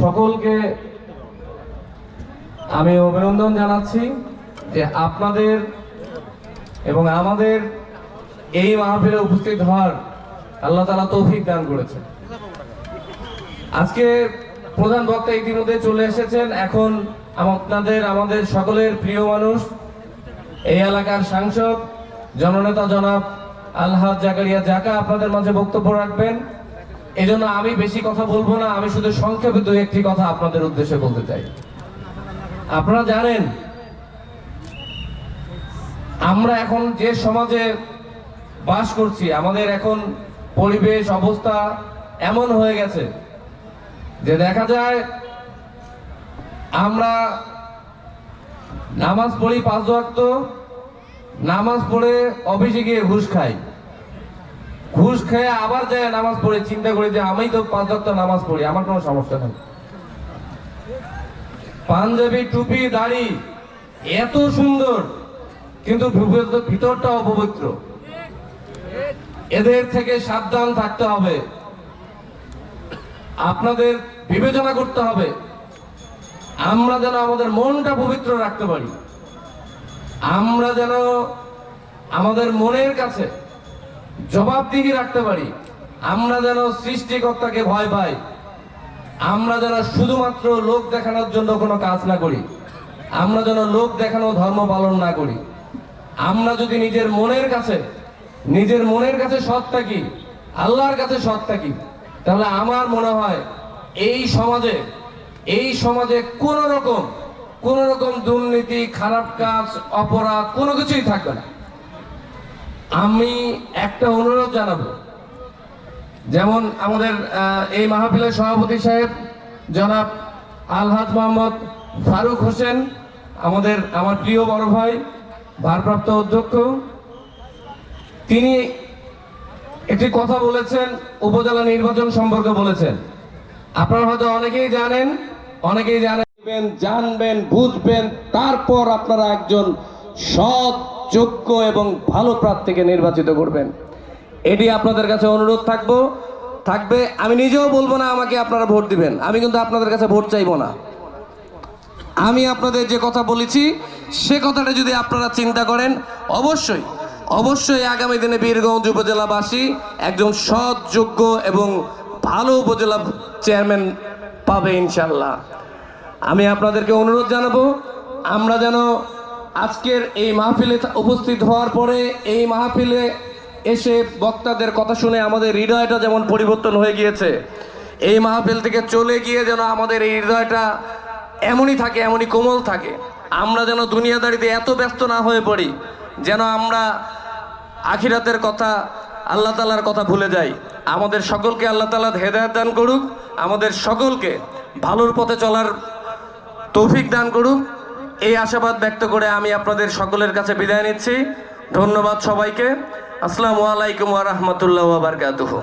সকলকে আমি অভিনন্দন জানাচ্ছি যে আপনাদের এবং আমাদের এই মাহফিলে উপস্থিত হওয়ার আল্লাহ তালা তৌফিক দান করেছেন। আজকে প্রধান বক্তা ইতিমধ্যে চলে এসেছেন। এখন আপনাদের, আমাদের সকলের প্রিয় মানুষ, এই এলাকার সাংসদ, জননেতা জনাব আলহাজ জাকারিয়া জাকা আপনাদের মাঝে বক্তব্য রাখবেন। এজন্য আমি বেশি কথা বলব না, আমি শুধু সংক্ষেপে দু একটি কথা আপনাদের উদ্দেশ্যে বলতে চাই। আপনারা জানেন, আমরা এখন যে সমাজে বাস করছি, আমাদের এখন পরিবেশ, অবস্থা এমন হয়ে গেছে যে দেখা যায় আমরা নামাজ পড়ি পাঁচ ওয়াক্ত, নামাজ পড়ে অফিসে গিয়ে ঘুষ খাই। ঘুষ খেয়ে আবার যায় নামাজ পড়ে, চিন্তা করি যে আমি তো পাঁচ ওয়াক্ত নামাজ পড়ি, আমার কোনো সমস্যা নেই। পাঞ্জাবি, টুপি, দাড়ি, এত সুন্দর, কিন্তু ভিতর- ভিতরটা অপবিত্র। এদের থেকে সাবধান থাকতে হবে। আপনাদের বিবেচনা করতে হবে। আমরা যেন আমাদের মনটা পবিত্র রাখতে পারি। আমরা যেন আমাদের মনের কাছে জবাবদিহি রাখতে পারি। আমরা যেন সৃষ্টিকর্তাকে ভয় পাই। আমরা যেন শুধুমাত্র লোক দেখানোর জন্য কোনো কাজ না করি। আমরা যেন লোক দেখানো ধর্ম পালন না করি। আমরা যদি নিজের মনের কাছে, নিজের মনের কাছে সৎ থাকি, আল্লাহর কাছে সৎ থাকি, তাহলে আমার মনে হয় এই সমাজে এই সমাজে কোন রকম কোন রকম দুর্নীতি, খারাপ কাজ, অপরাধ কোনো কিছুই থাকবে না। আমি একটা অনুরোধ জানাব। যেমন আমাদের এই মাহফিলের সভাপতি সাহেব, জনাব আলহাজ মোহাম্মদ ফারুক হোসেন, আমাদের, আমার প্রিয় বড় ভাই, ভারপ্রাপ্ত অধ্যক্ষ। তিনি একটি কথা বলেছেন, উপজেলা নির্বাচন সম্পর্কে বলেছেন। আপনারা হয়তো অনেকেই জানেন অনেকেই জানেন, জানবেন, বুঝবেন, তারপর আপনারা একজন সৎ যোগ্য এবং ভালো প্রার্থীকে নির্বাচিত করবেন। এটি আপনাদের কাছে অনুরোধ থাকব। থাকবে, আমি নিজেও বলব না, আমাকে আপনারা ভোট দিবেন। আমি কিন্তু আপনাদের কাছে ভোট চাইব না। আমি আপনাদের যে কথা বলেছি, সে কথাটা যদি আপনারা চিন্তা করেন, অবশ্যই অবশ্যই আগামী দিনে বীরগঞ্জ উপজেলাবাসী একজন সৎ যোগ্য এবং ভালো উপজেলা চেয়ারম্যান পাবে ইনশাল্লাহ। আমি আপনাদেরকে অনুরোধ জানাব, আমরা যেন আজকের এই মাহফিলে উপস্থিত হওয়ার পরে এই মাহফিলে এসে বক্তাদের কথা শুনে আমাদের হৃদয়টা যেমন পরিবর্তন হয়ে গিয়েছে, এই মাহফিল থেকে চলে গিয়ে যেন আমাদের এই হৃদয়টা এমনই থাকে, এমনই কোমল থাকে। আমরা যেন দুনিয়াদারিতে এত ব্যস্ত না হয়ে পড়ি, যেন আমরা আখিরাতের কথা, আল্লাহ তালার কথা ভুলে যাই। আমাদের সকলকে আল্লাহ তালা হেদায়ত দান করুক, আমাদের সকলকে ভালোর পথে চলার তৌফিক দান করুক। এই আশাবাদ ব্যক্ত করে আমি আপনাদের সকলের কাছে বিদায় নিচ্ছি। ধন্যবাদ সবাইকে। আসসালামু আলাইকুম ওয়া বারাকাতুহু।